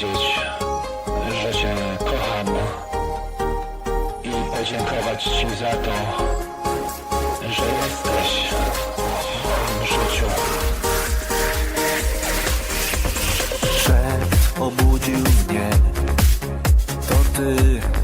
powiedzieć, że Cię kocham i podziękować Ci za to, że jesteś w moim życiu. Szef obudził mnie, to Ty.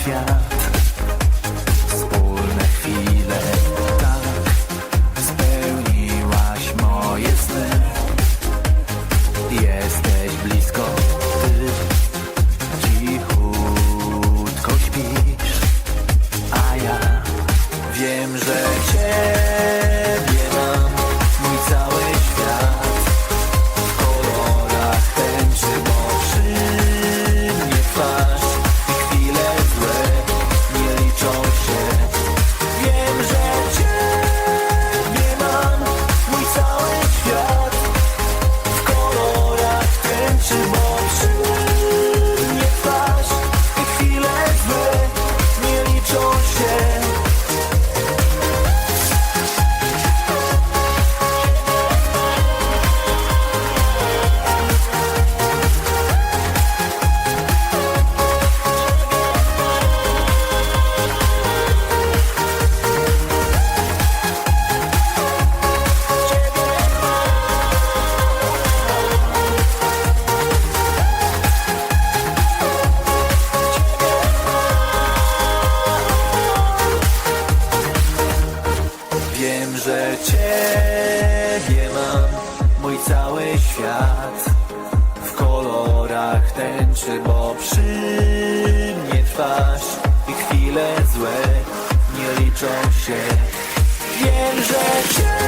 świat. Wspólne chwile Tak Spełniłaś moje sny. Jesteś blisko Ty Cichutko śpisz A ja Wiem, że cię cały świat. W kolorach tęczy, bo przy mnie twarz I chwile złe nie liczą się. Wiem, że cię